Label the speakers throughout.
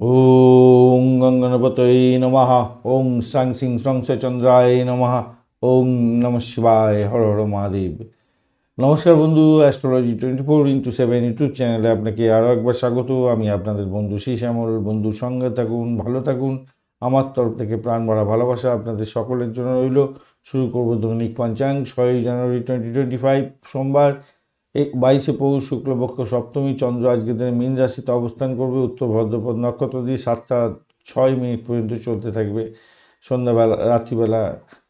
Speaker 1: ওং গঙ্গনপতৈ নমঃ ওং সাং সিং সংস চন্দ্রায় নমঃ ওং নম শিবায় হর হর মহাদেব নমস্কার বন্ধু astrology twenty four into seven YouTube চ্যানেলে আপনাকে আরও একবার স্বাগত। আমি আপনাদের বন্ধু শ্রী শ্যামল বন্ধুর সঙ্গে থাকুন, ভালো থাকুন। আমার তরফ থেকে প্রাণ ভরা ভালোবাসা আপনাদের সকলের জন্য রইল। শুরু করব দৈনিক পঞ্চাং ছয়ই জানুয়ারি টোয়েন্টি টোয়েন্টি ফাইভ সোমবার। এই বাইশে পৌষ, শুক্লপক্ষ, সপ্তমী, চন্দ্র, আজকের দিনে মীন রাশিতে অবস্থান করবে। উত্তর ভদ্রপদ নক্ষত্র দিয়ে সাতটা ছয় মিনিট পর্যন্ত চলতে থাকবে। সন্ধ্যাবেলা, রাত্রিবেলা,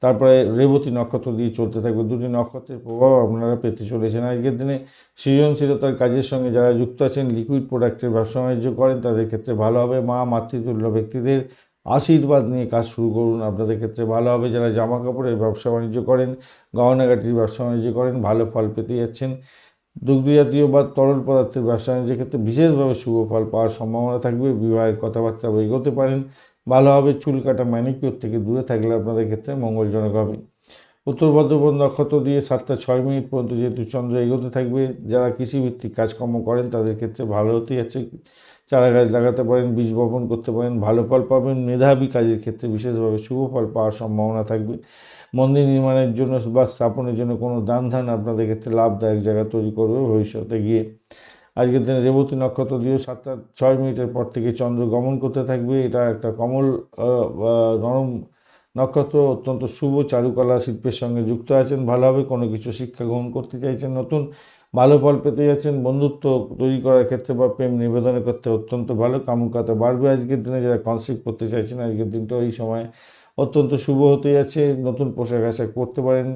Speaker 1: তারপরে রেবতী নক্ষত্র দিয়ে চলতে থাকবে। দুটি নক্ষত্রের প্রভাব আপনারা পেতে চলেছেন। আজকের দিনে সৃজনশীলতার কাজের সঙ্গে যারা যুক্ত আছেন লিকুইড প্রোডাক্টের ব্যবসা বাণিজ্য করেন, তাদের ক্ষেত্রে ভালো হবে। মা, মাতৃতুল্য ব্যক্তিদের আশীর্বাদ নিয়ে কাজ শুরু করুন। আপনাদের ক্ষেত্রে ভালো হবে। যারা জামা কাপড়ের ব্যবসা বাণিজ্য করেন, গহনাগাটির ব্যবসা বাণিজ্য করেন, ভালো ফল পেতে যাচ্ছেন। দুগ্ধ জাতীয় বা তরল পদার্থের ব্যবসা বাণিজ্যের ক্ষেত্রে বিশেষভাবে শুভ ফল পাওয়ার সম্ভাবনা থাকবে, বিবাহের কথাবার্তা এগোতে পারেন ভালোভাবে চুল কাটা ম্যানিকিউর থেকে দূরে থাকলে আপনাদের ক্ষেত্রে মঙ্গলজনক হবে। উত্তর বর্ধমান নক্ষত্র দিয়ে সাতটা ছয় মিনিট পর্যন্ত যেহেতু চন্দ্র এগোতে থাকবে, যারা কৃষিভিত্তিক কাজকর্ম করেন তাদের ক্ষেত্রে ভালো হতে যাচ্ছে। চারা গাছ লাগাতে পারেন, বীজ বপন করতে পারেন, ভালো ফল পাবেন, মেধাবী কাজের ক্ষেত্রে বিশেষভাবে শুভ ফল পাওয়ার সম্ভাবনা থাকবে। মন্দির নির্মাণের জন্য বা স্থাপনের জন্য কোনো দান ধান আপনাদের ক্ষেত্রে লাভদায়ক জায়গা তৈরি করবে ভবিষ্যতে গিয়ে। আজকের দিনে রেবতী নক্ষত্র দিয়েও সাতটা ছয় মিনিটের পর থেকে চন্দ্র গমন করতে থাকবে। এটা একটা কমল নরম নক্ষত্র, অত্যন্ত শুভ চারুকলা শিল্পের সঙ্গে যুক্ত আছেন। ভালোভাবে কোনো কিছু শিক্ষা গ্রহণ করতে চাইছেন নতুন ভালো ফল পেতে যাচ্ছেন, বন্ধুত্ব তৈরি করার ক্ষেত্রে বা প্রেম নিবেদনের ক্ষেত্রে অত্যন্ত ভালো। কামুকাতা বাড়বে আজকের দিনে, যারা কনসেপ্ট করতে চাইছেন, আজকের দিনটা এই সময় অত্যন্ত শুভ হতে যাচ্ছে। নতুন পোশাক আশাক পরতে পারেন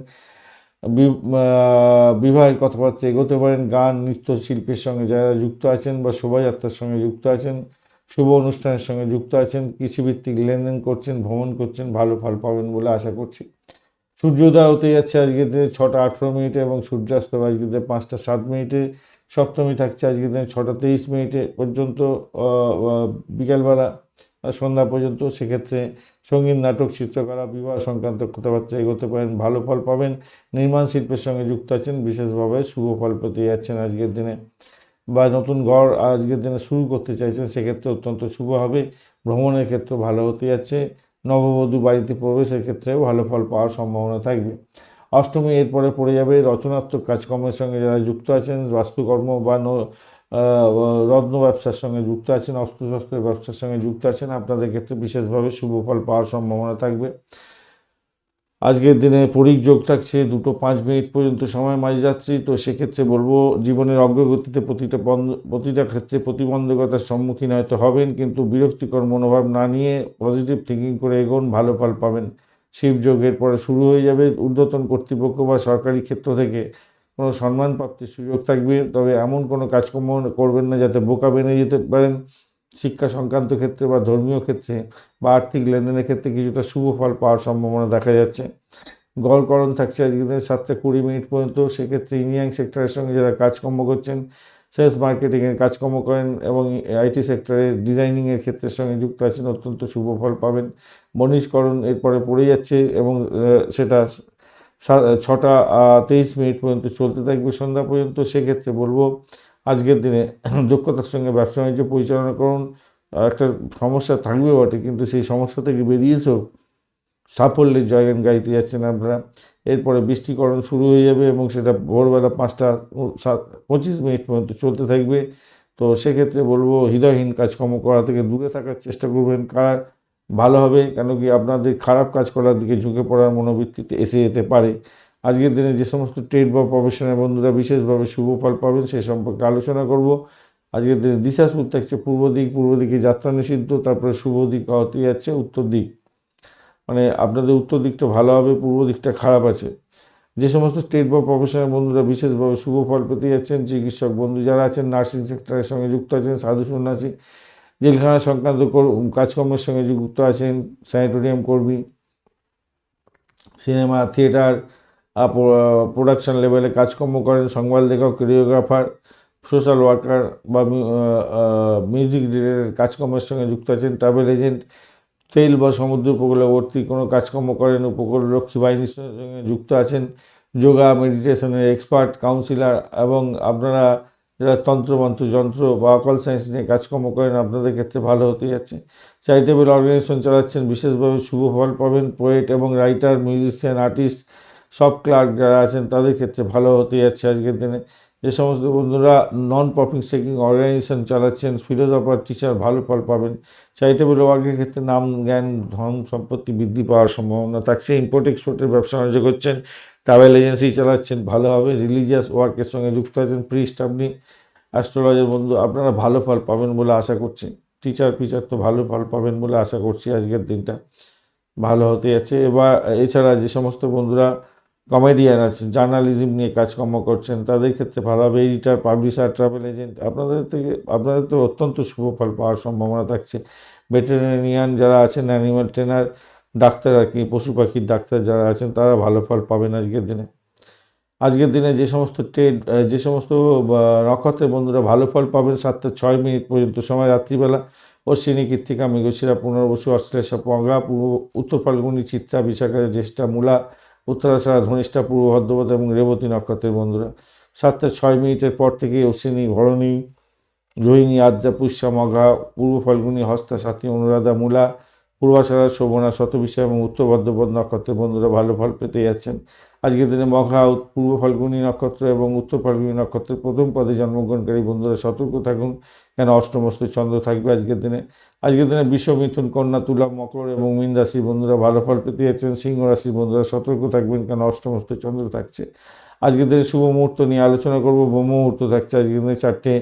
Speaker 1: বিবাহের কথাবার্তা এগোতে পারেন, গান, নৃত্য শিল্পের সঙ্গে যারা যুক্ত আছেন বা শোভাযাত্রার সঙ্গে যুক্ত আছেন, শুভ অনুষ্ঠানের সঙ্গে যুক্ত আছেন, কৃষিভিত্তিক লেনদেন করছেন, ভ্রমণ করছেন, ভালো ফল পাবেন বলে আশা করছি। সূর্যোদয় হতে যাচ্ছে আজকের দিনে ছটা আঠেরো মিনিটে এবং সূর্যাস্ত আজকের দিনে পাঁচটা সাত মিনিটে, সপ্তমী থাকছে আজকের দিনে ছটা তেইশ মিনিটে পর্যন্ত বিকালবেলা সন্ধ্যা পর্যন্ত। সেক্ষেত্রে সংগীত, নাটক, চিত্রকলা, বিবাহ সংক্রান্ত কথাবার্তা এগোতে পারেন, ভালো ফল পাবেন। নির্মাণ শিল্পের সঙ্গে যুক্ত আছেন, বিশেষভাবে শুভ ফল পেতে যাচ্ছেন আজকের দিনে। বা নতুন ঘর আজকের দিনে শুরু করতে চাইছেন, সেক্ষেত্রে অত্যন্ত শুভ হবে। ভ্রমণের ক্ষেত্রে ভালো হতে যাচ্ছে। নববধূ বাড়িতে প্রবেশের ক্ষেত্রেও ভালো ফল পাওয়ার সম্ভাবনা থাকবে। অষ্টমী এরপরে পড়ে যাবে, রচনাত্মক কাজকর্মের সঙ্গে যারা যুক্ত আছেন, বাস্তুকর্ম বা রত্ন ব্যবসার সঙ্গে যুক্ত আছেন, অস্ত্রশস্ত্রের ব্যবসার সঙ্গে যুক্ত আছেন, আপনাদের ক্ষেত্রে বিশেষভাবে শুভ ফল পাওয়ার সম্ভাবনা থাকবে। আজকের দিনে পরিক যোগ থাকছে, দুটো পাঁচ মিনিট পর্যন্ত সময় মাঝে যাচ্ছি, তো সেক্ষেত্রে বলব জীবনের অগ্রগতিতে প্রতিটা বন্ধ, প্রতিটা ক্ষেত্রে প্রতিবন্ধকতার সম্মুখীন হয়তো হবেন, কিন্তু বিরক্তিকর মনোভাব না নিয়ে পজিটিভ থিঙ্কিং করে এগোন, ভালো ফল পাবেন। শিবযোগের পরে শুরু হয়ে যাবে, ঊর্ধ্বতন কর্তৃপক্ষ বা সরকারি ক্ষেত্র থেকে কোনো সম্মান প্রাপ্তির সুযোগ থাকবে, তবে এমন কোনো কাজকর্ম করবেন না যাতে বোকা বেনে যেতে পারেন। শিক্ষা সংক্রান্ত ক্ষেত্রে বা ধর্মীয় ক্ষেত্রে বা আর্থিক লেনদেনের ক্ষেত্রে কিছুটা শুভ ফল পাওয়ার সম্ভাবনা দেখা যাচ্ছে। গড়করণ থাকছে আজকের দিনে সাতটা কুড়ি মিনিট পর্যন্ত। সেক্ষেত্রে ইঞ্জিনিয়ারিং সেক্টরের সঙ্গে যারা কাজকর্ম করছেন, সেলস মার্কেটিংয়ের কাজকর্ম করেন এবং আইটি সেক্টরে ডিজাইনিংয়ের ক্ষেত্রের সঙ্গে যুক্ত আছেন, অত্যন্ত শুভ ফল পাবেন। বনিশকরণ এরপরে পড়ে যাচ্ছে এবং সেটা ছটা তেইশ মিনিট পর্যন্ত চলতে থাকবে সন্ধ্যা পর্যন্ত। সেক্ষেত্রে বলব আজকের দিনে দক্ষতার সঙ্গে ব্যবসা বাণিজ্য পরিচালনা করুন। একটা সমস্যা থাকবে বটে, কিন্তু সেই সমস্যা থেকে বেরিয়েছেও সাফল্যের জয়গান গাইতে যাচ্ছেন আপনারা। এরপরে বৃষ্টিকরণ শুরু হয়ে যাবে এবং সেটা ভোরবেলা পাঁচটা সাত, পঁচিশ মিনিট পর্যন্ত চলতে থাকবে। তো সেক্ষেত্রে বলব, হৃদয়হীন কাজকর্ম করা থেকে দূরে থাকার চেষ্টা করবেন। কারা ভালো হবে, কেন কি আপনাদের খারাপ কাজ করার দিকে ঝুঁকে পড়ার মনোবৃত্তিতে এসে যেতে পারে। আজকের দিনে যে সমস্ত ট্রেড বা প্রফেশনের বন্ধুরা বিশেষভাবে শুভ ফল পাবেন সে সম্পর্কে আলোচনা করব। আজকের দিনে দিশা সুর থাকছে পূর্ব দিক, পূর্ব দিকে যাত্রা নিষিদ্ধ, তারপরে শুভ দিক হতে যাচ্ছে উত্তর দিক। মানে আপনাদের উত্তর দিকটা ভালো হবে, পূর্ব দিকটা খারাপ আছে। যে সমস্ত স্টেট বা প্রফেশনাল বন্ধুরা বিশেষভাবে শুভ ফল পেতে যাচ্ছেন, চিকিৎসক, বন্ধু যারা আছেন নার্সিং সেক্টরের সঙ্গে যুক্ত আছেন, সাধু সন্ন্যাসী, জেলখানা সংক্রান্ত কাজকর্মের সঙ্গে যুক্ত আছেন স্যানিটোরিয়াম কর্মী, সিনেমা থিয়েটার প্রোডাকশন লেভেলে কাজকর্ম করেন, সংবাদ লেখক কোরিওগ্রাফার সোশ্যাল ওয়ার্কার বা মিউজিক ডিরেক্টর কাজকর্মের সঙ্গে যুক্ত আছেন ট্রাভেল এজেন্ট তেল বা সমুদ্র উপকূলবর্তী কোনো কাজকর্ম করেন, উপকূলরক্ষী বাহিনীর সঙ্গে যুক্ত আছেন, যোগা মেডিটেশনের এক্সপার্ট কাউন্সিলর এবং আপনারা যারা তন্ত্রমন্ত্র যন্ত্র বা অকল সায়েন্স নিয়ে কাজকর্ম করেন, আপনাদের ক্ষেত্রে ভালো হতে যাচ্ছে। চ্যারিটেবল অর্গানাইজেশন চালাচ্ছেন, বিশেষভাবে শুভ ফল পাবেন পোয়েট এবং রাইটার মিউজিশিয়ান আর্টিস্ট সব ক্লার্ক যারা আছেন, তাদের ক্ষেত্রে ভালো হতে যাচ্ছে আজকের দিনে। যে সমস্ত বন্ধুরা নন প্রফিট সেকিং অর্গানাইজেশন চালাচ্ছেন ফিলোজফার টিচার ভালো ফল পাবেন। চ্যারিটেবল ওয়ার্কের ক্ষেত্রে নাম, জ্ঞান, ধন সম্পত্তি বৃদ্ধি পাওয়ার সম্ভাবনা থাকছে। ইম্পোর্ট এক্সপোর্টের ব্যবসা বাণিজ্য করছেন ট্রাভেল এজেন্সি চালাচ্ছেন, ভালো হবে। রিলিজিয়াস ওয়ার্কের সঙ্গে যুক্ত আছেন প্রিস্ট আপনি অ্যাস্ট্রোলজার বন্ধু, আপনারা ভালো ফল পাবেন বলে আশা করছি। টিচার ফিচার তো ভালো ফল পাবেন বলে আশা করছি আজকের দিনটা। ভালো হতে যাচ্ছে। এবার, এছাড়া যে সমস্ত বন্ধুরা কমেডিয়ান আছেন, জার্নালিজম নিয়ে কাজকর্ম করছেন, তাদের ক্ষেত্রে ভালো হবে। এডিটার, পাবলিশার, ট্রাভেল এজেন্ট, আপনাদের থেকে, আপনাদের তো অত্যন্ত শুভ ফল পাওয়ার সম্ভাবনা থাকছে। ভেটেরিনারিয়ান যারা আছেন অ্যানিম্যাল ট্রেনার, ডাক্তার আর কি, পশু পাখির ডাক্তার যারা আছেন, তারা ভালো ফল পাবেন আজকের দিনে। আজকের দিনে যে সমস্ত ট্রেড যে সমস্ত নক্ষত্রের বন্ধুরা ভালো ফল পাবেন সাতটা ছয় মিনিট পর্যন্ত সময় রাত্রিবেলা। অশ্বিনী কৃত্তিকা মৃগশিরা, পুনর্বসু, অশ্লেষা, পঙ্গা, পূর্ব, উত্তর ফাল্গুনি, চিত্রা বিশাখা জ্যেষ্ঠা, মূলা উত্তরাষাঢ়া ধনিষ্ঠা, পূর্ব ভদ্রপদ এবং রেবতী নক্ষত্রের বন্ধুরা। সাতটা ছয় মিনিটের পর থেকে অশ্বিনী, ভরণী, রোহিণী আদ্যা পুষ্যা মঘা পূর্ব ফাল্গুনী, হস্তা সাথী অনুরাধা, মূলা, পূর্বাশারা, শোভনা শতবিষয় এবং উত্তর ভদ্রপদ নক্ষত্রের বন্ধুরা ভালো ফল পেতে যাচ্ছেন। আজকের দিনে মঘা পূর্ব ফাল্গুনি নক্ষত্র এবং উত্তর ফাল্গুনি নক্ষত্রের প্রথম পদে জন্মগ্রহণকারী বন্ধুরা সতর্ক থাকুন। কেন অষ্টমস্ত চন্দ্র থাকবে আজকের দিনে? আজকের দিনে বিশ্ব মিথুন, কন্যা, তুলা, মকর এবং মীন রাশির বন্ধুরা ভালো ফল পেতে যাচ্ছেন। সিংহ রাশির বন্ধুরা সতর্ক থাকবেন কেন অষ্টমস্ত চন্দ্র থাকছে। আজকের দিনে শুভ মুহূর্ত নিয়ে আলোচনা করব। ব্রহ্ম মুহূর্ত থাকছে আজকের দিনে চারটে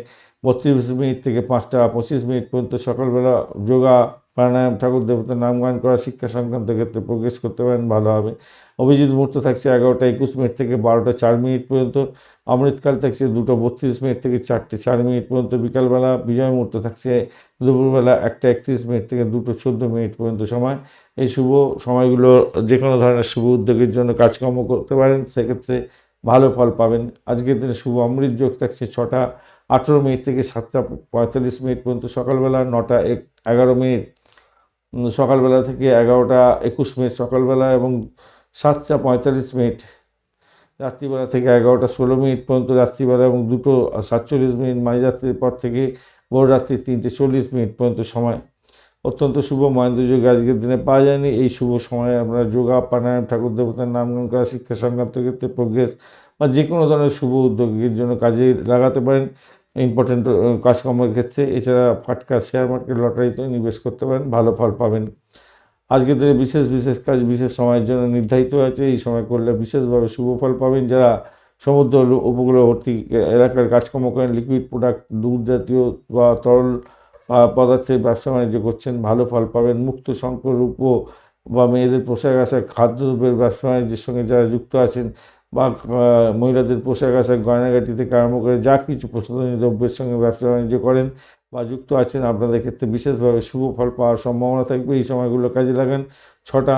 Speaker 1: বত্রিশ মিনিট থেকে পাঁচটা পঁচিশ মিনিট পর্যন্ত। সকালবেলা যোগা প্রাণায়াম, ঠাকুর দেবতার নাম গান করা, শিক্ষা সংক্রান্ত ক্ষেত্রে প্রোগ্রেস করতে পারেন, ভালো হবে। অভিজিৎ মুহূর্ত থাকছে এগারোটা একুশ মিনিট থেকে বারোটা চার মিনিট পর্যন্ত। অমৃতকাল থাকছে দুটো বত্রিশ মিনিট থেকে চারটে চার মিনিট পর্যন্ত। বিকালবেলা বিজয় মুহূর্ত থাকছে দুপুরবেলা একটা একত্রিশ মিনিট থেকে দুটো চোদ্দ মিনিট পর্যন্ত সময়। এই শুভ সময়গুলো যে কোনো ধরনের শুভ উদ্যোগের জন্য কাজকর্ম করতে পারেন, সেক্ষেত্রে ভালো ফল পাবেন। আজকের দিনে শুভ অমৃত যোগ থাকছে ছটা, আঠেরো মিনিট থেকে সাতটা পঁয়তাল্লিশ মিনিট পর্যন্ত। সকালবেলা নটা এক, এগারো মিনিট সকালবেলা থেকে এগারোটা একুশ মিনিট সকালবেলা এবং সাতটা পঁয়তাল্লিশ মিনিট। রাত্রিবেলা থেকে এগারোটা ষোলো মিনিট পর্যন্ত রাত্রিবেলা এবং দুটো সাতচল্লিশ মিনিট মাঝরাত্রির পর থেকে ভোর রাত্রি তিনটে চল্লিশ মিনিট পর্যন্ত সময়। অত্যন্ত শুভ মহেন্দ্র যোগ আজকের দিনে পাওয়া যায়নি। এই শুভ সময়ে আপনারা যোগা, প্রাণায়াম, ঠাকুর দেবতার নাম গান করা, শিক্ষা সংক্রান্ত ক্ষেত্রে প্রোগ্রেস বা যে কোনো ধরনের শুভ উদ্যোগের জন্য কাজে লাগাতে পারেন। ইম্পর্টেন্ট কাজকর্মের ক্ষেত্রে। এছাড়া ফাটকা শেয়ার মার্কেট লটারিতে নিবেশ করতে পারেন, ভালো ফল পাবেন। আজকের দিনে বিশেষ বিশেষ কাজ, বিশেষ সময়ের জন্য নির্ধারিত আছে। এই সময় করলে বিশেষভাবে শুভ ফল পাবেন। যারা সমুদ্র উপকূলবর্তী এলাকার কাজকর্ম করেন লিকুইড প্রোডাক্ট দুধ জাতীয় বা তরল পদার্থের ব্যবসা বাণিজ্য করছেন, ভালো ফল পাবেন। মুক্ত শঙ্কর রূপ বা মেয়েদের পোশাক আশাক, খাদ্যদ্রব্যের ব্যবসা বাণিজ্যের সঙ্গে যারা যুক্ত আছেন বা মহিলাদের পোশাক আশাক গয়নাগাটি থেকে আরম্ভ করে যা কিছু প্রসাধনী দ্রব্যের সঙ্গে ব্যবসা বাণিজ্য করেন বা যুক্ত আছেন, আপনাদের ক্ষেত্রে বিশেষভাবে শুভ ফল পাওয়ার সম্ভাবনা থাকবে। এই সময়গুলো কাজে লাগান। ছটা,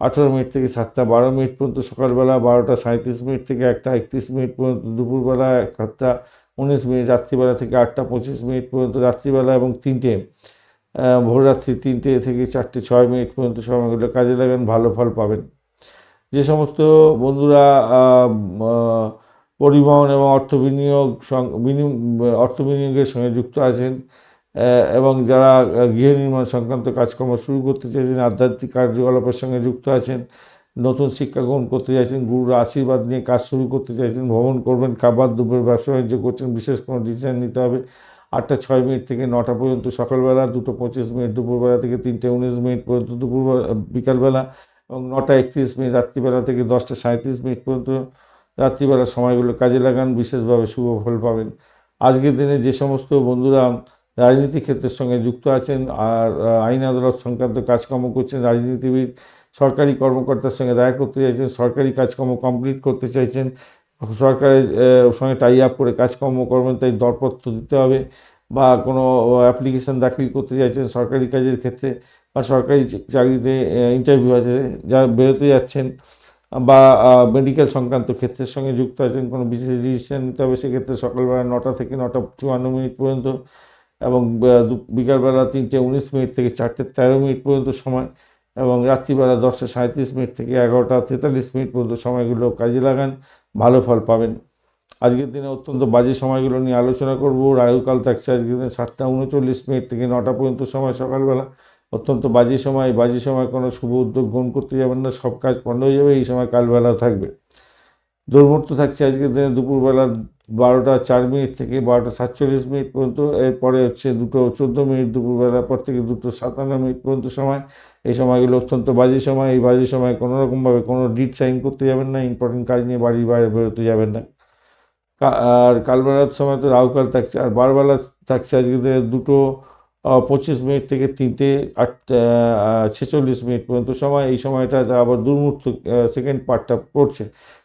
Speaker 1: আঠেরো মিনিট থেকে সাতটা, বারো মিনিট পর্যন্ত সকালবেলা বারোটা সাঁত্রিশ মিনিট থেকে একটা একত্রিশ মিনিট পর্যন্ত দুপুরবেলা সাতটা, উনিশ মিনিট রাত্রিবেলা থেকে আটটা, পঁচিশ মিনিট পর্যন্ত রাত্রিবেলা এবং তিনটে ভোররাত্রি তিনটে থেকে চারটে, ছয় মিনিট পর্যন্ত সময়গুলো কাজে লাগান। ভালো ফল পাবেন। যে সমস্ত বন্ধুরা পরিবহন এবং অর্থ বিনিয়োগ অর্থ বিনিয়োগের সঙ্গে যুক্ত আছেন এবং যারা গৃহ নির্মাণ সংক্রান্ত কাজকর্ম শুরু করতে চাইছেন আধ্যাত্মিক কার্যকলাপের সঙ্গে যুক্ত আছেন, নতুন শিক্ষা গ্রহণ করতে চাইছেন, গুরুর আশীর্বাদ নিয়ে কাজ শুরু করতে চাইছেন, ভ্রমণ করবেন, খাবার দুপুরের ব্যবসা বাণিজ্য করছেন, বিশেষ কোনো ডিসিশন নিতে হবে। আটটা ছয় মিনিট থেকে নটা পর্যন্ত সকালবেলা, দুটো পঁচিশ মিনিট দুপুরবেলা থেকে তিনটে উনিশ মিনিট পর্যন্ত দুপুর বিকালবেলা। এবং নটা একত্রিশ মিনিট, রাত্রিবেলা থেকে দশটা সাঁত্রিশ মিনিট পর্যন্ত রাত্রিবেলার সময়গুলো কাজে লাগান, বিশেষভাবে শুভ ফল পাবেন। আজকের দিনে যে সমস্ত বন্ধুরা রাজনীতি ক্ষেত্রের সঙ্গে যুক্ত আছেন আর আইন আদালত সংক্রান্ত কাজকর্ম করছেন, রাজনীতিবিদ, সরকারি কর্মকর্তার সঙ্গে দেখা করতে চাইছেন, সরকারি কাজকর্ম কমপ্লিট করতে চাইছেন, সরকারের সঙ্গে টাই আপ করে কাজকর্ম করবেন, তাই দরপত্র দিতে হবে বা কোনো অ্যাপ্লিকেশন দাখিল করতে চাইছেন সরকারি কাজের ক্ষেত্রে। বা সরকারি চাকরিতে ইন্টারভিউ আছে, যা বেরোতে যাচ্ছেন বা মেডিকেল সংক্রান্ত ক্ষেত্রের সঙ্গে যুক্ত আছেন, কোনো বিশেষ ডিসিশন নিতে হবে, সেক্ষেত্রে সকালবেলা নটা থেকে নটা চুয়ান্ন মিনিট পর্যন্ত এবং বিকালবেলা তিনটে উনিশ মিনিট থেকে চারটে তেরো মিনিট পর্যন্ত সময় এবং রাত্রিবেলা দশটা সাঁত্রিশ মিনিট থেকে এগারোটা তেতাল্লিশ মিনিট পর্যন্ত সময়গুলো কাজে লাগান, ভালো ফল পাবেন। আজকের দিনে অত্যন্ত বাজে সময়গুলো নিয়ে আলোচনা করব। রাহুকাল থাকছে আজকের দিনে সাতটা উনচল্লিশ মিনিট থেকে নটা পর্যন্ত সময় সকালবেলা। অত্যন্ত বাজে সময় বাজে সময় কোনো শুভ উদ্যোগ গ্রহণ করতে যাবেন না, সব কাজ বন্ধ হয়ে যাবে, এই সময় কালবেলা থাকবে। দুর্মূর্ত থাকছে আজকের দিনে, দুপুরবেলা বারোটা চার মিনিট থেকে বারোটা সাতচল্লিশ মিনিট পর্যন্ত, এরপরে হচ্ছে দুটো চোদ্দ মিনিট দুপুরবেলার পর থেকে দুটো সাতান্ন মিনিট পর্যন্ত সময়। এই সময়গুলো অত্যন্ত বাজে সময়, এই বাজে সময় কোনো রকমভাবে কোনো ডিট সাইন করতে যাবেন না ইম্পর্টেন্ট কাজ নিয়ে বাড়ির বাইরে বেরোতে যাবেন না। আর কালবেলার সময় তো রাহুকাল থাকছে, আর বারবেলা থাকছে আজকে দুটো পঁচিশ মিনিট থেকে তিনটে আট ছেচল্লিশ মিনিট পর্যন্ত সময়, এই সময়টা আবার দুর্মূর্ত সেকেন্ড পার্টটা পড়ছে।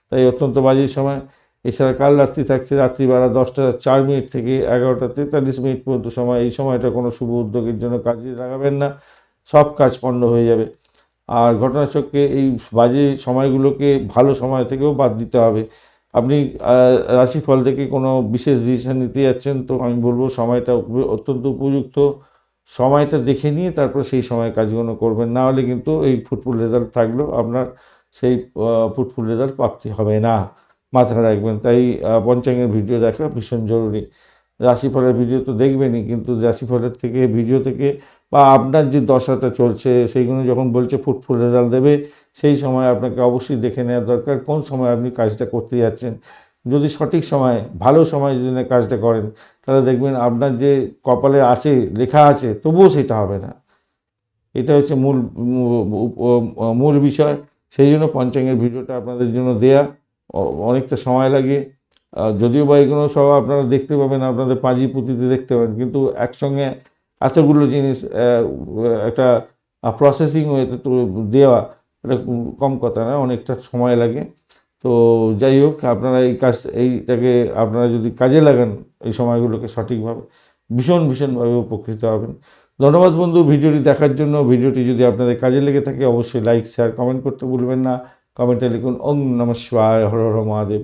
Speaker 1: তাই অত্যন্ত বাজে সময়। এছাড়া কাল রাত্রি থাকছে রাত্রিবেলা দশটা চার মিনিট থেকে এগারোটা তেতাল্লিশ মিনিট পর্যন্ত সময়। এই সময়টা কোনো শুভ উদ্যোগের জন্য কাজে লাগাবেন না। সব কাজ পণ্ড হয়ে যাবে। আর ঘটনাচক্রে এই বাজে সময়গুলোকে ভালো সময় থেকেও বাদ দিতে হবে। আপনি রাশি রাশিফল থেকে কোনো বিশেষ ডিসিশন নিতে যাচ্ছেন, তো আমি বলব সময়টা অত্যন্ত উপযুক্ত। সময়টা দেখে নিয়ে তারপর সেই সময় কাজগুলো করবেন। না হলে কিন্তু এই ফুটফুল রেজাল্ট থাকলেও আপনার সেই ফুটফুল রেজাল্ট প্রাপ্তি হবে না। মাথায় রাখবেন। তাই পঞ্চাঙ্গের ভিডিও দেখা ভীষণ জরুরি। রাশিফলের ভিডিও তো দেখবেনই, কিন্তু রাশিফলের থেকে, ভিডিও থেকে বা আপনার যে দশাটা চলছে, সেইগুলো যখন বলছে ফুটফুল রেজাল্ট দেবে, সেই সময় আপনাকে অবশ্যই দেখে নেওয়া দরকার, কোন সময় আপনি কাজটা করতে যাচ্ছেন। যদি সঠিক সময়, ভালো সময় যদি কাজটা করেন, তাহলে দেখবেন আপনার যে কপালে আছে, লেখা আছে, তবুও সেটা হবে না। এটা হচ্ছে মূল মূল বিষয়। সেই জন্য পঞ্চাঙ্গের ভিডিওটা আপনাদের জন্য দেয়া অনেকটা সময় লাগে। যদিও বা এগুলো সব আপনারা দেখতে পাবেন, আপনাদের পাঁজি পুঁতিতে দেখতে পাবেন, কিন্তু একসঙ্গে এতগুলো জিনিস একটা প্রসেসিং ওয়েতে দেওয়া এটা কম কথা না, অনেকটা সময় লাগে। তো যাই হোক, আপনারা এই কাজ, এইটাকে আপনারা যদি কাজে লাগান, এই সময়গুলোকে সঠিকভাবে, ভীষণ ভীষণভাবে উপকৃত হবেন। ধন্যবাদ বন্ধু, ভিডিওটি দেখার জন্য। ভিডিওটি যদি আপনাদের কাজে লেগে থাকে, অবশ্যই লাইক শেয়ার কমেন্ট করতে ভুলবেন না। কমেন্টে লিখুন ওম নম শিবায়, হর হর মহাদেব।